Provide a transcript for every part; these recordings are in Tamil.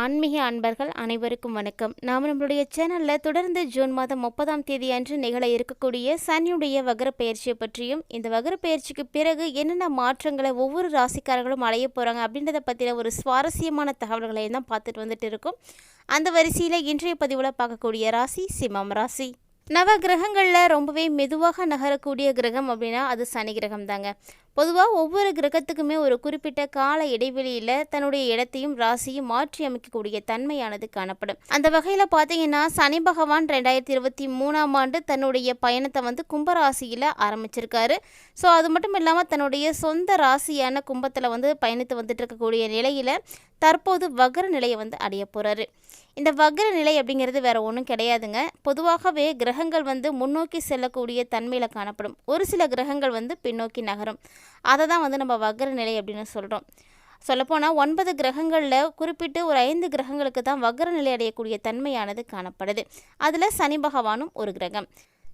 ஆன்மீக அன்பர்கள் அனைவருக்கும் வணக்கம். நாம் நம்மளுடைய சேனலில் தொடர்ந்து ஜூன் மாதம் முப்பதாம் தேதி அன்று நிகழ இருக்கக்கூடிய சனியுடைய வகர பயிற்சியை பற்றியும் இந்த வகர பயிற்சிக்கு பிறகு என்னென்ன மாற்றங்களை ஒவ்வொரு ராசிக்காரர்களும் அடைய போகிறாங்க அப்படின்றத பற்றின ஒரு சுவாரஸ்யமான தகவல்களையும் தான் பார்த்துட்டு வந்துட்டு இருக்கோம். அந்த வரிசையில் இன்றைய பதிவில் பார்க்கக்கூடிய ராசி சிம்மம் ராசி. நவ கிரகங்களில் ரொம்பவே மெதுவாக நகரக்கூடிய கிரகம் அப்படின்னா அது சனி கிரகம் தாங்க பொதுவாக ஒவ்வொரு கிரகத்துக்குமே ஒரு குறிப்பிட்ட கால இடைவெளியில் தன்னுடைய இடத்தையும் ராசியும் மாற்றி அமைக்கக்கூடிய தன்மையானது காணப்படும். அந்த வகையில் பார்த்தீங்கன்னா சனி பகவான் ரெண்டாயிரத்தி இருபத்தி மூணாம் ஆண்டு தன்னுடைய பயணத்தை வந்து கும்பராசியில் ஆரம்பிச்சிருக்காரு. ஸோ அது மட்டும் இல்லாமல் தன்னுடைய சொந்த ராசியான கும்பத்தில் வந்து பயணித்து வந்துட்டு இருக்கக்கூடிய நிலையில் தற்போது வகர நிலையை வந்து அடைய போகிறாரு இந்த வக்ர நிலை அப்படிங்கிறது வேற ஒன்றும் கிடையாதுங்க. பொதுவாகவே கிரகங்கள் வந்து முன்னோக்கி செல்லக்கூடிய தன்மையில் காணப்படும். ஒரு சில கிரகங்கள் வந்து பின்னோக்கி நகரும். அதை தான் வந்து நம்ம வக்ர நிலை அப்படின்னு சொல்கிறோம் சொல்லப்போனால் ஒன்பது கிரகங்களில் குறிப்பிட்டு ஒரு ஐந்து கிரகங்களுக்கு தான் வக்ர நிலை அடையக்கூடிய தன்மையானது காணப்படுது. அதில் சனி பகவானும் ஒரு கிரகம்.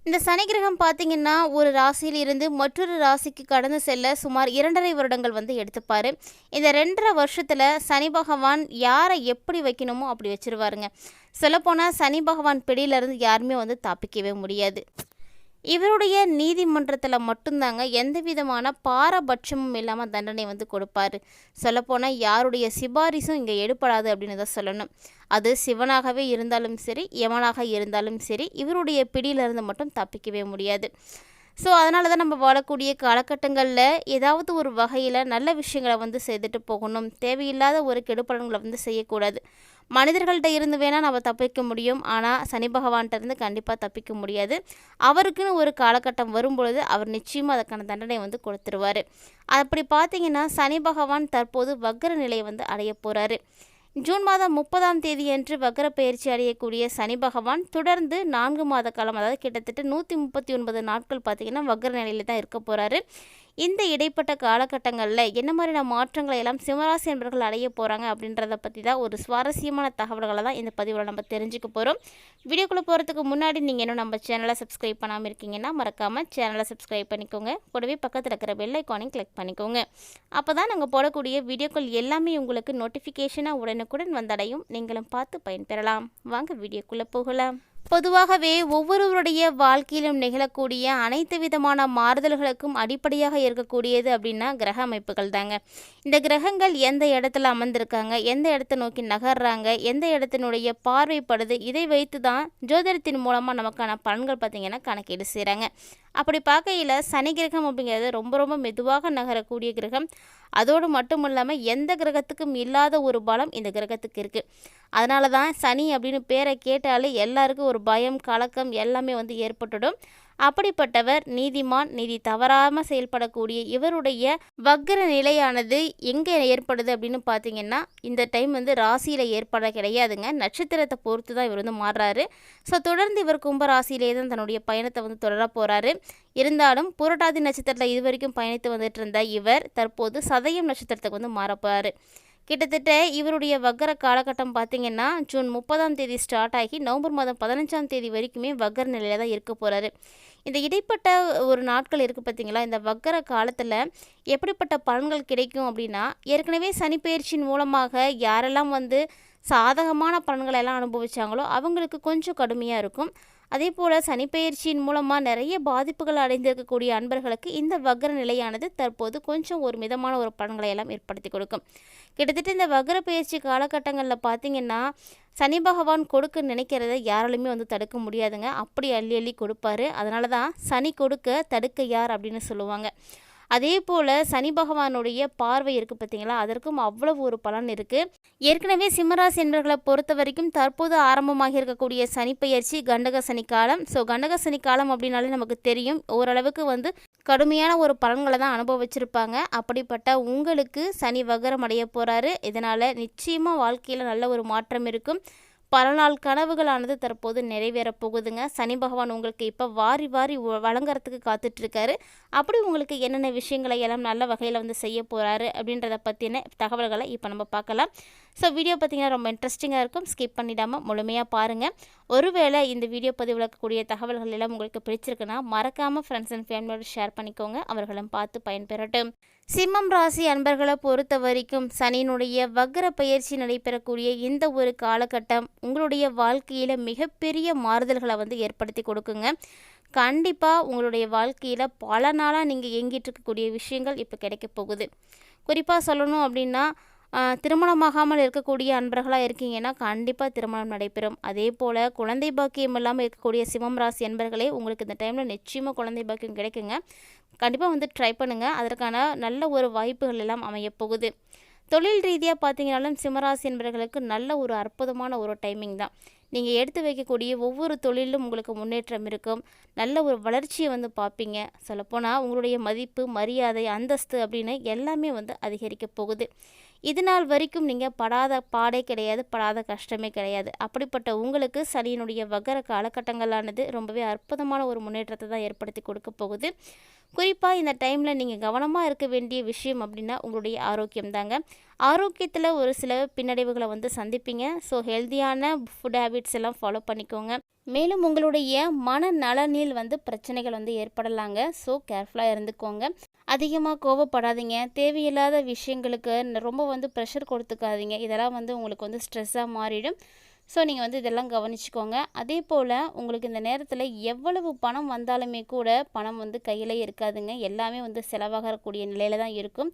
இந்த சனி கிரகம் பார்த்தீங்கன்னா ஒரு ராசியில் இருந்து மற்றொரு ராசிக்கு கடந்து செல்ல சுமார் இரண்டரை வருடங்கள் வந்து எடுத்துப்பார். இந்த ரெண்டரை வருஷத்தில் சனி பகவான் யாரை எப்படி வைக்கணுமோ அப்படி வச்சிருவாருங்க. சொல்லப்போனால் சனி பகவான் பிடியிலேருந்து யாருமே வந்து தப்பிக்கவே முடியாது. இவருடைய நீதிமன்றத்தில் மட்டும்தாங்க எந்த விதமான பாரபட்சமும் இல்லாமல் தண்டனை வந்து கொடுப்பாரு. சொல்லப்போனால் யாருடைய சிபாரிசும் இங்கே எடுப்படாது அப்படின்னு தான் சொல்லணும். அது சிவனாகவே இருந்தாலும் சரி யமனாக இருந்தாலும் சரி இவருடைய பிடியிலிருந்து மட்டும் தப்பிக்கவே முடியாது. ஸோ அதனால தான் நம்ம வாழக்கூடிய காலகட்டங்களில் ஏதாவது ஒரு வகையில் நல்ல விஷயங்களை வந்து செய்துட்டு போகணும். தேவையில்லாத ஒரு கெடுப்பலன்களை வந்து செய்யக்கூடாது. மனிதர்கள்ட்ட இருந்து வேணால் நம்ம தப்பிக்க முடியும். ஆனால் சனி பகவான்கிட்ட இருந்து கண்டிப்பாக தப்பிக்க முடியாது. அவருக்குன்னு ஒரு காலகட்டம் வரும்பொழுது அவர் நிச்சயமாக அதுக்கான தண்டனை வந்து கொடுத்துருவார். அப்படி பார்த்தீங்கன்னா சனி பகவான் தற்போது வக்ர நிலையை வந்து அடைய போகிறாரு ஜூன் மாதம் முப்பதாம் தேதியன்று வக்ர பயிற்சி அடையக்கூடிய சனி பகவான் தொடர்ந்து நான்கு மாத காலம் அதாவது கிட்டத்தட்ட நூற்றி முப்பத்தி ஒன்பது நாட்கள் பார்த்திங்கன்னா வக்ர நிலையில் தான் இருக்க போகிறாரு இந்த இடைப்பட்ட காலகட்டங்களில் என்ன மாதிரியான மாற்றங்களை எல்லாம் சிம்மராசி என்பவர்கள் அடைய போகிறாங்க அப்படின்றத பற்றி தான் ஒரு சுவாரஸ்யமான தகவல்களை தான் இந்த பதிவில் நம்ம தெரிஞ்சுக்க போகிறோம் வீடியோக்குள்ளே போகிறதுக்கு முன்னாடி நீங்கள் இன்னும் நம்ம சேனலை சப்ஸ்கிரைப் பண்ணாமல் இருக்கீங்கன்னா மறக்காமல் சேனலை சப்ஸ்கிரைப் பண்ணிக்கோங்க. கூடவே பக்கத்தில் இருக்கிற பெல் ஐக்கானையும் கிளிக் பண்ணிக்கோங்க. அப்போ தான் நாங்கள் போடக்கூடிய வீடியோக்கள் எல்லாமே உங்களுக்கு நோட்டிஃபிகேஷனாக உடனுக்குடன் வந்தடையும். நீங்களும் பார்த்து பயன்பெறலாம். வாங்க வீடியோக்குள்ளே போகலாம். பொதுவாகவே ஒவ்வொருவருடைய வாழ்க்கையிலும் நிகழக்கூடிய அனைத்து விதமான மாறுதல்களுக்கும் அடிப்படையாக இருக்கக்கூடியது அப்படின்னா கிரக அமைப்புகள் தாங்க. இந்த கிரகங்கள் எந்த இடத்துல அமர்ந்திருக்காங்க? எந்த இடத்த நோக்கி நகர்றாங்க? எந்த இடத்தினுடைய பார்வைப்படுது? இதை வைத்து தான் ஜோதிடத்தின் மூலமாக நமக்கான பலன்கள் பார்த்திங்கன்னா கணக்கீடு செய்கிறாங்க அப்படி பார்க்கையில் சனி கிரகம் அப்படிங்கிறது ரொம்ப ரொம்ப மெதுவாக நகரக்கூடிய கிரகம். அதோடு மட்டும் இல்லாமல் எந்த கிரகத்துக்கும் இல்லாத ஒரு பலம் இந்த கிரகத்துக்கு இருக்குது அதனால தான் சனி அப்படின்னு பேரை கேட்டாலே எல்லாருக்கும் ஒரு பயம் கலக்கம் எல்லாமே வந்து ஏற்பட்டுடும். அப்படிப்பட்டவர் நீதிமான் நீதி தவறாமல் செயல்படக்கூடிய இவருடைய வக்கர நிலையானது எங்கே ஏற்படுது அப்படின்னு பார்த்தீங்கன்னா இந்த டைம் வந்து ராசியில் ஏற்பட கிடையாதுங்க. நட்சத்திரத்தை பொறுத்து தான் இவர் வந்து மாறுறாரு. ஸோ தொடர்ந்து இவர் கும்ப ராசியிலே தான் தன்னுடைய பயணத்தை வந்து தொடர போகிறாரு இருந்தாலும் புரட்டாதி நட்சத்திரத்தில் இது வரைக்கும் பயணித்து வந்துட்டு இருந்த இவர் தற்போது சதயம் நட்சத்திரத்துக்கு வந்து மாறப்போகிறாரு கிட்டத்தட்ட இவருடைய வக்கர காலகட்டம் பார்த்திங்கன்னா ஜூன் முப்பதாம் தேதி ஸ்டார்ட் ஆகி நவம்பர் மாதம் பதினஞ்சாம் தேதி வரைக்குமே வக்கர நிலையில் தான் இருக்க போகிறாரு இந்த இடைப்பட்ட ஒரு நாட்கள் இருக்குது பார்த்தீங்களா? இந்த வக்கர காலத்தில் எப்படிப்பட்ட பலன்கள் கிடைக்கும் அப்படின்னா ஏற்கனவே சனிப்பெயர்ச்சியின் மூலமாக யாரெல்லாம் வந்து சாதகமான பலன்களை எல்லாம் அனுபவிச்சாங்களோ அவங்களுக்கு கொஞ்சம் கடுமையாக இருக்கும். அதே போல் சனிப்பெயர்ச்சியின் மூலமாக நிறைய பாதிப்புகள் அடைந்திருக்கக்கூடிய அன்பர்களுக்கு இந்த வக்ர நிலையானது தற்போது கொஞ்சம் ஒரு மிதமான ஒரு பலன்களை எல்லாம் ஏற்படுத்தி கொடுக்கும். கிட்டத்தட்ட இந்த வக்ர பயிற்சி காலகட்டங்களில் பார்த்திங்கன்னா சனி பகவான் கொடுக்க நினைக்கிறத யாராலுமே வந்து தடுக்க முடியாதுங்க. அப்படி அள்ளி அள்ளி கொடுப்பாரு. அதனால தான் சனி கொடுக்க தடுக்க யார் அப்படின்னு சொல்லுவாங்க. அதே போல் சனி பகவானுடைய பார்வை இருக்குது பார்த்தீங்களா அதற்கும் அவ்வளவு ஒரு பலன் இருக்குது ஏற்கனவே சிம்மராசி என்பர்களை பொறுத்த வரைக்கும் தற்போது ஆரம்பமாக இருக்கக்கூடிய சனிப்பெயர்ச்சி கண்டக சனி காலம். ஸோ கண்டக சனி காலம் அப்படின்னாலே நமக்கு தெரியும். ஓரளவுக்கு வந்து கடுமையான ஒரு பலன்களை தான் அனுபவிச்சிருப்பாங்க. அப்படிப்பட்ட உங்களுக்கு சனி வகரம் அடைய போகிறாரு இதனால் நிச்சயமாக வாழ்க்கையில் நல்ல ஒரு மாற்றம் இருக்கும். பல நாள் கனவுகளானது தற்போது நிறைவேறப் போகுதுங்க. சனி பகவான் உங்களுக்கு இப்போ வாரி வாரி வழங்குறதுக்கு காத்துட்ருக்காரு. அப்படி உங்களுக்கு என்னென்ன விஷயங்களை எல்லாம் நல்ல வகையில் வந்து செய்ய போகிறாரு அப்படின்றத பற்றின தகவல்களை இப்போ நம்ம பார்க்கலாம். ஸோ வீடியோ பார்த்திங்கன்னா ரொம்ப இன்ட்ரெஸ்டிங்காக இருக்கும். ஸ்கிப் பண்ணிடாமல் முழுமையாக பாருங்கள் ஒருவேளை இந்த வீடியோ பதிவில் இருக்கக்கூடிய தகவல்கள் எல்லாம் உங்களுக்கு பிடிச்சிருக்குன்னா மறக்காமல் ஃப்ரெண்ட்ஸ் அண்ட் ஃபேமிலியோடு ஷேர் பண்ணிக்கோங்க. அவர்களும் பார்த்து பயன்பெறட்டும். சிம்மம் ராசி அன்பர்களை பொறுத்த வரைக்கும் சனியினுடைய வக்ர பயிற்சி நடைபெறக்கூடிய இந்த ஒரு காலகட்டம் உங்களுடைய வாழ்க்கையில் மிகப்பெரிய மாறுதல்களை வந்து ஏற்படுத்தி கொடுக்குங்க. கண்டிப்பாக உங்களுடைய வாழ்க்கையில் பல நாளாக நீங்கள் இயங்கிட்டு இருக்கக்கூடிய விஷயங்கள் இப்போ கிடைக்க போகுது. குறிப்பாக சொல்லணும் அப்படின்னா திருமணமாகாமல் இருக்கக்கூடிய அன்பர்களாக இருக்கீங்கன்னா கண்டிப்பாக திருமணம் நடைபெறும். அதே போல் குழந்தை பாக்கியம் இல்லாமல் இருக்கக்கூடிய சிவம் ராசி அன்பர்களே உங்களுக்கு இந்த டைமில் நிச்சயமாக குழந்தை பாக்கியம் கிடைக்குங்க. கண்டிப்பாக வந்து ட்ரை பண்ணுங்கள் அதற்கான நல்ல ஒரு வாய்ப்புகள் எல்லாம் அமையப்போகுது தொழில் ரீதியாக பார்த்தீங்கனாலும் சிம்மராசி என்பவர்களுக்கு நல்ல ஒரு அற்புதமான ஒரு டைமிங் தான். நீங்கள் எடுத்து வைக்கக்கூடிய ஒவ்வொரு தொழிலும் உங்களுக்கு முன்னேற்றம் இருக்கும். நல்ல ஒரு வளர்ச்சியை வந்து பார்ப்பீங்க சொல்லப்போனால் உங்களுடைய மதிப்பு மரியாதை அந்தஸ்து அப்படின்னு எல்லாமே வந்து அதிகரிக்க போகுது. இது நாள் வரைக்கும் நீங்கள் படாத பாடே கிடையாது படாத கஷ்டமே கிடையாது. அப்படிப்பட்ட உங்களுக்கு சனியினுடைய வகர காலகட்டங்களானது ரொம்பவே அற்புதமான ஒரு முன்னேற்றத்தை தான் ஏற்படுத்தி கொடுக்க போகுது. குறிப்பாக இந்த டைமில் நீங்கள் கவனமாக இருக்க வேண்டிய விஷயம் அப்படின்னா உங்களுடைய ஆரோக்கியம் தாங்க ஆரோக்கியத்தில் ஒரு சில பின்னடைவுகளை வந்து சந்திப்பீங்க. ஸோ ஹெல்த்தியான ஃபுட் ஹேபிட்ஸ் எல்லாம் ஃபாலோ பண்ணிக்கோங்க. மேலும் உங்களுடைய மன நலனில் வந்து பிரச்சனைகள் வந்து ஏற்படலாங்க. ஸோ கேர்ஃபுல்லாக இருந்துக்கோங்க. அதிகமாக கோவப்படாதீங்க. தேவையில்லாத விஷயங்களுக்கு ரொம்ப வந்து ப்ரெஷர் கொடுத்துக்காதீங்க. இதெல்லாம் வந்து உங்களுக்கு வந்து ஸ்ட்ரெஸ்ஸாக மாறிடும். ஸோ நீங்கள் வந்து இதெல்லாம் கவனிச்சுக்கோங்க. அதே போல் உங்களுக்கு இந்த நேரத்தில் எவ்வளவு பணம் வந்தாலுமே கூட பணம் வந்து கையில் இருக்காதுங்க. எல்லாமே வந்து செலவாகக்கூடிய நிலையில் தான் இருக்கும்.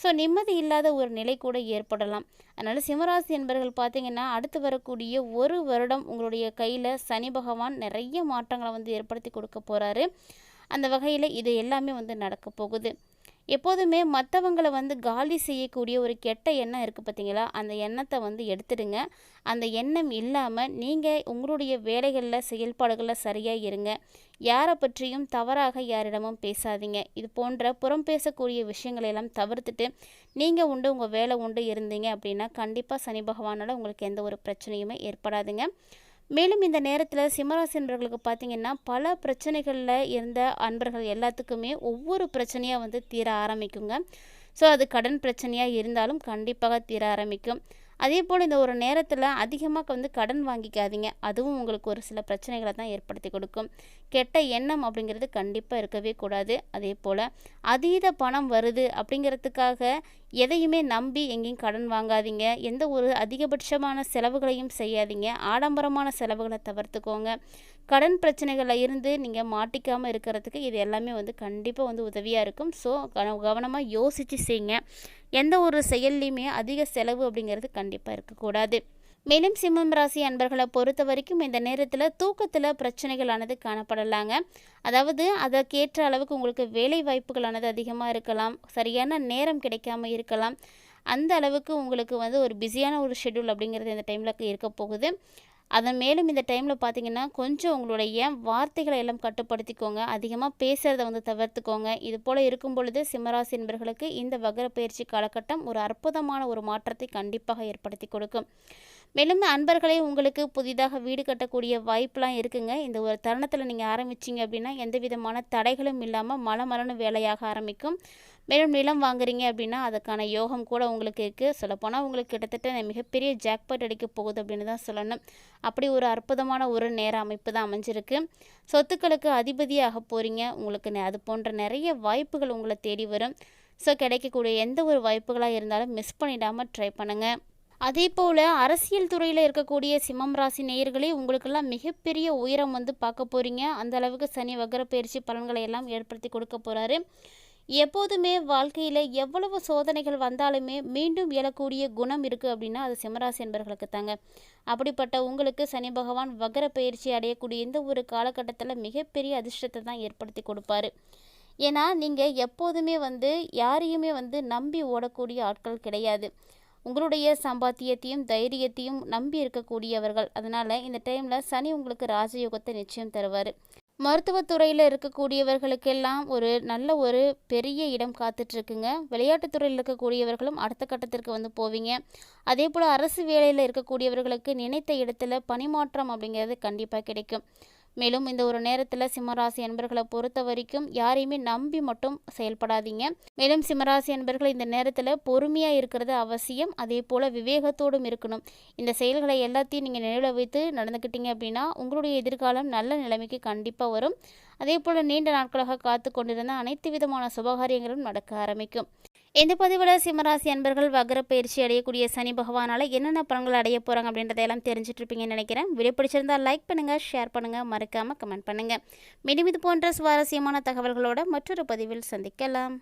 ஸோ நிம்மதி இல்லாத ஒரு நிலை கூட ஏற்படலாம். அதனால் சிம்மராசி என்பவர்கள் பார்த்தீங்கன்னா அடுத்து வரக்கூடிய ஒரு வருடம் உங்களுடைய கையில் சனி பகவான் நிறைய மாற்றங்களை வந்து ஏற்படுத்தி கொடுக்க போகிறாரு அந்த வகையில் இது எல்லாமே வந்து நடக்க போகுது. எப்போதுமே மற்றவங்களை வந்து காலி செய்யக்கூடிய ஒரு கெட்ட எண்ணம் இருக்குது பார்த்தீங்களா அந்த எண்ணத்தை வந்து எடுத்துடுங்க. அந்த எண்ணம் இல்லாமல் நீங்கள் உங்களுடைய வேலைகளில் செயல்பாடுகளில் சரியாக இருங்க. யாரை பற்றியும் தவறாக யாரிடமும் பேசாதீங்க. இது போன்ற புறம் பேசக்கூடிய விஷயங்களை எல்லாம் தவிர்த்துட்டு நீங்கள் உண்டு உங்கள் வேலை உண்டு இருந்தீங்க அப்படின்னா கண்டிப்பாக சனி பகவானால் உங்களுக்கு எந்த ஒரு பிரச்சனையுமே ஏற்படாதுங்க. மேலும் இந்த நேரத்தில் சிம்மராசி நண்பர்களுக்கு பார்த்தீங்கன்னா பல பிரச்சனைகளில் இருந்த அன்பர்கள் எல்லாத்துக்குமே ஒவ்வொரு பிரச்சனையாக வந்து தீர ஆரம்பிக்குங்க. ஸோ அது கடன் பிரச்சனையாக இருந்தாலும் கண்டிப்பாக தீர ஆரம்பிக்கும். அதே போல் இந்த ஒரு நேரத்தில் அதிகமாக வந்து கடன் வாங்கிக்காதீங்க. அதுவும் உங்களுக்கு ஒரு சில பிரச்சனைகளை தான் ஏற்படுத்தி கொடுக்கும். கெட்ட எண்ணம் அப்படிங்கிறது கண்டிப்பாக இருக்கவே கூடாது. அதே போல் அதீத பணம் வருது அப்படிங்கிறதுக்காக எதையுமே நம்பி எங்கேயும் கடன் வாங்காதீங்க. எந்த ஒரு அதிகபட்சமான செலவுகளையும் செய்யாதீங்க. ஆடம்பரமான செலவுகளை தவிர்த்துக்கோங்க. கடன் பிரச்சனைகளில் இருந்து நீங்கள் மாட்டிக்காமல் இருக்கிறதுக்கு இது எல்லாமே வந்து கண்டிப்பாக வந்து உதவியாக இருக்கும். ஸோ கவனமாக யோசித்து செய்யுங்க எந்த ஒரு செயல்லையுமே அதிக செலவு அப்படிங்கிறது கண்டிப்பாக இருக்கக்கூடாது. மேலும் சிம்மம் ராசி அன்பர்களை பொறுத்த வரைக்கும் இந்த நேரத்தில் தூக்கத்தில் பிரச்சனைகளானது காணப்படலாங்க. அதாவது அதற்கேற்ற அளவுக்கு உங்களுக்கு வேலை வாய்ப்புகளானது அதிகமாக இருக்கலாம். சரியான நேரம் கிடைக்காம இருக்கலாம். அந்த அளவுக்கு உங்களுக்கு வந்து ஒரு பிஸியான ஒரு ஷெட்யூல் அப்படிங்கிறது இந்த டைமில் இருக்க போகுது. அதன் மேலும் இந்த டைமில் பார்த்தீங்கன்னா கொஞ்சம் உங்களுடைய வார்த்தைகளை எல்லாம் கட்டுப்படுத்திக்கோங்க. அதிகமாக பேசுகிறத வந்து தவிர்த்துக்கோங்க. இது போல் இருக்கும் பொழுது சிம்மராசி என்பர்களுக்கு இந்த வகர பயிற்சி காலகட்டம் ஒரு அற்புதமான ஒரு மாற்றத்தை கண்டிப்பாக ஏற்படுத்தி கொடுக்கும். மேலும் அன்பர்களே உங்களுக்கு புதிதாக வீடு கட்டக்கூடிய வாய்ப்பெலாம் இருக்குங்க. இந்த ஒரு தருணத்தில் நீங்கள் ஆரம்பிச்சிங்க அப்படின்னா எந்த விதமான தடைகளும் இல்லாமல் மலமலனு வேலையாக ஆரம்பிக்கும். மேலும் நிலம் வாங்குறீங்க அப்படின்னா அதுக்கான யோகம் கூட உங்களுக்கு இருக்குது சொல்லப்போனால் உங்களுக்கு கிட்டத்தட்ட மிகப்பெரிய ஜாக்பாட் அடிக்க போகுது அப்படின்னு தான் சொல்லணும். அப்படி ஒரு அற்புதமான ஒரு நேர அமைப்பு தான் அமைஞ்சிருக்கு. சொத்துக்களுக்கு அதிபதியாக போகிறீங்க உங்களுக்கு நெ- அது போன்ற நிறைய வாய்ப்புகள் உங்களை தேடி வரும். ஸோ கிடைக்கக்கூடிய எந்த ஒரு வாய்ப்புகளாக இருந்தாலும் மிஸ் பண்ணிடாமல் ட்ரை பண்ணுங்கள் அதே போல் அரசியல் துறையில் இருக்கக்கூடிய சிம்மம் ராசி நேயர்களே உங்களுக்கெல்லாம் மிகப்பெரிய உயரம் வந்து பார்க்க போகிறீங்க அந்த அளவுக்கு சனி வக்கர பயிற்சி பலன்களை எல்லாம் ஏற்படுத்தி கொடுக்க போகிறாரு எப்போதுமே வாழ்க்கையில் எவ்வளவு சோதனைகள் வந்தாலுமே மீண்டும் எழக்கூடிய குணம் இருக்குது அப்படின்னா அது சிம்மராசி என்பர்களுக்கு தாங்க. அப்படிப்பட்ட உங்களுக்கு சனி பகவான் வக்கர பயிற்சி அடையக்கூடிய இந்த ஒரு காலகட்டத்தில் மிகப்பெரிய அதிர்ஷ்டத்தை தான் ஏற்படுத்தி கொடுப்பாரு. ஏன்னா நீங்கள் எப்போதுமே வந்து யாரையுமே வந்து நம்பி ஓடக்கூடிய ஆட்கள் கிடையாது. உங்களுடைய சம்பாத்தியத்தையும் தைரியத்தையும் நம்பி இருக்கக்கூடியவர்கள். அதனால் இந்த டைமில் சனி உங்களுக்கு ராஜயோகத்தை நிச்சயம் தருவார். மருத்துவத்துறையில் இருக்கக்கூடியவர்களுக்கெல்லாம் ஒரு நல்ல ஒரு பெரிய இடம் காத்துட்ருக்குங்க. விளையாட்டுத்துறையில் இருக்கக்கூடியவர்களும் அடுத்த கட்டத்திற்கு வந்து போவீங்க. அதே போல் அரசு வேலையில் இருக்கக்கூடியவர்களுக்கு நினைத்த இடத்துல பணிமாற்றம் அப்படிங்கிறது கண்டிப்பாக கிடைக்கும். மேலும் இந்த ஒரு நேரத்தில் சிம்மராசி அன்பர்களை பொறுத்த வரைக்கும் யாரையுமே நம்பி மட்டும் செயல்படாதீங்க. மேலும் சிம்மராசி அன்பர்கள் இந்த நேரத்தில் பொறுமையாக இருக்கிறது அவசியம். அதே போல் விவேகத்தோடும் இருக்கணும். இந்த செயல்களை எல்லாத்தையும் நீங்கள் நினைவில் வைத்து நடந்துக்கிட்டீங்க அப்படின்னா உங்களுடைய எதிர்காலம் நல்ல நிலைமைக்கு கண்டிப்பாக வரும். அதே போல் நீண்ட நாட்களாக காத்து கொண்டிருந்த அனைத்து விதமான சுபகாரியங்களும் நடக்க ஆரம்பிக்கும். இந்த பதிவில் சிம்மராசி அன்பர்கள் வக்ர பயிற்சி அடையக்கூடிய சனி பகவானால் என்னென்ன பலன்கள் அடைய போகிறாங்க அப்படின்றதையெல்லாம் தெரிஞ்சுட்டு இருப்பீங்கன்னு நினைக்கிறேன். வீடியோ பிடிச்சிருந்தால் லைக் பண்ணுங்கள் ஷேர் பண்ணுங்கள் மறக்க மறக்காமல் கமெண்ட் பண்ணுங்கள் மீண்டும் இது போன்ற சுவாரஸ்யமான தகவல்களோட மற்றொரு பதிவில் சந்திக்கலாம்.